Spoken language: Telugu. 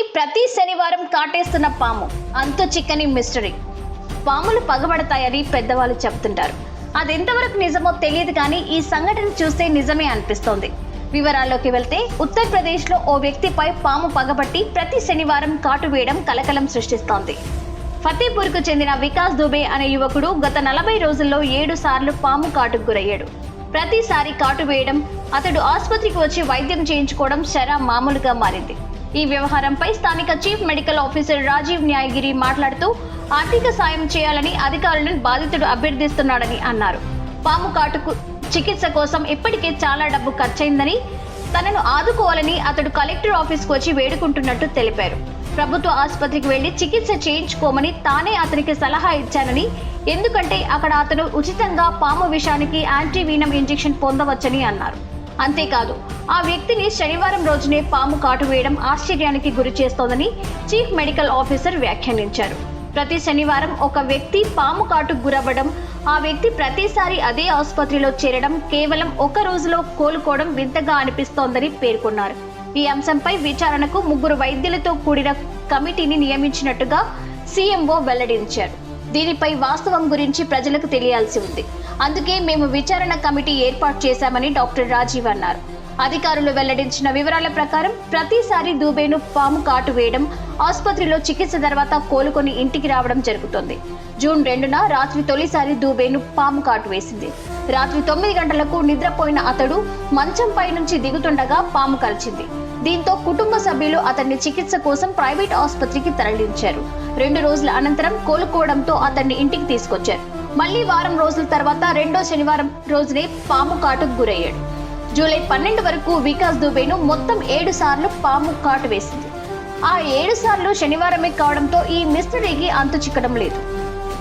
ప్రతి శనివారం కాటేస్తున్న పాము. అంతు చిక్కని మిస్టరీ పాములు పగబడతాయని పెద్దవాళ్ళు చెప్తుంటారు. అది ఎంతవరకు నిజమో తెలియదు కానీ ఈ సంఘటన చూస్తే నిజమే అనిపిస్తోంది. వివరాల్లోకి వెళ్తే ఉత్తరప్రదేశ్లో ఓ వ్యక్తిపై పాము పగబట్టి ప్రతి శనివారం కాటు వేయడం కలకలం సృష్టిస్తోంది. ఫతేపూర్కు చెందిన వికాస్ దుబే అనే యువకుడు గత నలభై రోజుల్లో ఏడు సార్లు పాము కాటుకు గురయ్యాడు. ప్రతిసారి కాటు వేయడం అతడు ఆసుపత్రికి వచ్చి వైద్యం చేయించుకోవడం శరా మామూలుగా మారింది. ఈ వ్యవహారంపై స్థానిక chief medical officer Rajiv Nyayagiri మాట్లాడుతూ ఆర్థిక సాయం చేయాలని అధికారులను బాధితుడు అభ్యర్థిస్తున్నాడని అన్నారు. పాము కాటుకు చికిత్స కోసం ఇప్పటికే చాలా డబ్బు ఖర్చయిందని తనను ఆదుకోవాలని అతడు కలెక్టర్ ఆఫీస్కు వచ్చి వేడుకుంటున్నట్టు తెలిపారు. ప్రభుత్వ ఆసుపత్రికి వెళ్ళి చికిత్స చేయించుకోమని తానే అతనికి సలహా ఇచ్చానని ఎందుకంటే అక్కడ అతను ఉచితంగా పాము విషానికి యాంటీవీనం ఇంజెక్షన్ పొందవచ్చని అన్నారు. అంతేకాదు ఆ వ్యక్తిని శనివారం రోజునే పాము కాటు వేయడం ఆశ్చర్యానికి గురి చేస్తోందని చీఫ్ మెడికల్ ఆఫీసర్ వ్యాఖ్యానించారు. ప్రతి శనివారం ఒక వ్యక్తి పాము కాటుకు గురవ్వడం ఆ వ్యక్తి ప్రతిసారి అదే ఆసుపత్రిలో చేరడం కేవలం ఒక రోజులో కోలుకోవడం వింతగా అనిపిస్తోందని పేర్కొన్నారు. ఈ అంశంపై విచారణకు ముగ్గురు వైద్యులతో కూడిన కమిటీని నియమించినట్టుగా సీఎంఓ వెల్లడించారు. దీనిపై వాస్తవం గురించి ప్రజలకు తెలియాల్సి ఉంది. అందుకే మేము విచారణ కమిటీ ఏర్పాటు చేశామని డాక్టర్ రాజీవ్ అన్నారు. అధికారులు వెల్లడించిన వివరాల ప్రకారం ప్రతిసారి దూబేను పాము కాటు వేయడం ఆసుపత్రిలో చికిత్స తర్వాత కోలుకొని ఇంటికి రావడం జరుగుతుంది. జూన్ రెండున రాత్రి తొలిసారి దూబేను పాము కాటు వేసింది. రాత్రి తొమ్మిది గంటలకు నిద్రపోయిన అతడు మంచంపై నుంచి దిగుతుండగా పాము కలిచింది దీంతో కుటుంబ సభ్యులు అతన్ని చికిత్స కోసం ప్రైవేట్ ఆసుపత్రికి తరలించారు. రెండు రోజుల అనంతరం కోలుకోవడంతో అతన్ని ఇంటికి తీసుకొచ్చారు. మళ్ళీ వారం రోజుల తర్వాత రెండో శనివారం రోజునే పాము కాటుకు గురయ్యాడు. జూలై పన్నెండు వరకు వికాస్ దుబేను మొత్తం ఏడు సార్లు పాము కాటు వేసింది. ఆ ఏడు సార్లు శనివారమే కావడంతో ఈ మిస్టరీకి అంతు చిక్కడం లేదు.